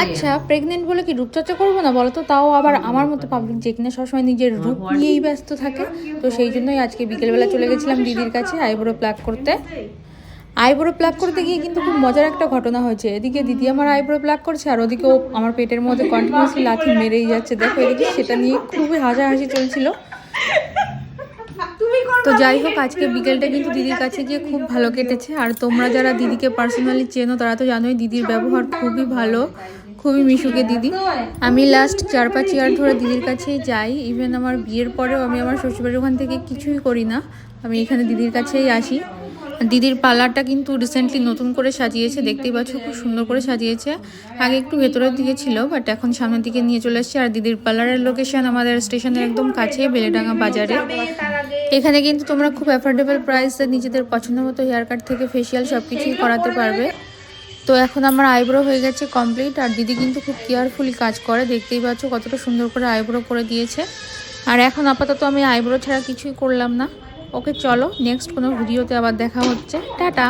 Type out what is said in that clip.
আচ্ছা প্রেগনেন্ট বলে কি রূপচর্চা করব না বলো তো? তাও আবার আমার মতো পাবলিক যে কিনা সবসময় নিজের রূপ নিয়েই ব্যস্ত থাকে। তো সেই জন্যই আজকে বিকেলবেলা চলে গেছিলাম দিদির কাছে আইব্রো প্লাক করতে। আইব্রো প্লাক করতে গিয়ে কিন্তু খুব মজার একটা ঘটনা হয়েছে। এদিকে দিদি আমার আইব্রো প্লাক করছে আর ওদিকে আমার পেটের মধ্যে কন্টিনিউসলি লাথি মেরেই যাচ্ছে। দেখো এদিকে সেটা নিয়ে খুবই হাসাহাসি চলছিল। তো যাই হোক আজকে বিকেলটা কিন্তু দিদির কাছে গিয়ে খুব ভালো কেটেছে। আর তোমরা যারা দিদিকে পার্সোনালি চেনো তারা তো জানোই দিদির ব্যবহার খুবই ভালো। খুবই মিশুকে দিদি। আমি লাস্ট চার পাঁচ ইয়ার ধরে দিদির কাছেই যাই। ইভেন আমার বিয়ের পরেও আমি আমার শ্বশুরবাড়ির ওখান থেকে কিছুই করি না। আমি এখানে দিদির কাছেই আসি। দিদির পার্লারটা কিন্তু রিসেন্টলি নতুন করে সাজিয়েছে, দেখতেই পাচ্ছ খুব সুন্দর করে সাজিয়েছে। আগে একটু ভেতরের দিকে ছিল বাট এখন সামনের দিকে নিয়ে চলে এসেছে। আর দিদির পার্লারের লোকেশন আমাদের স্টেশনের একদম কাছে, বেলেডাঙ্গা বাজারে। এখানে কিন্তু তোমরা খুব অ্যাফোর্ডেবল প্রাইসে নিজেদের পছন্দ মতো হেয়ার কাট থেকে ফেসিয়াল সব কিছুই করাতে পারবে। তো এখন আমার আইব্রো হয়ে গেছে কমপ্লিট আর দিদি কিন্তু খুব কেয়ারফুলি কাজ করে, দেখতেই পাচ্ছ কতটা সুন্দর করে আইব্রো করে দিয়েছে। আর এখন আপাতত আমি আইব্রো ছাড়া কিছুই করলাম না। ওকে চলো নেক্সট কোনো ভিডিওতে আবার দেখা হচ্ছে। টাটা!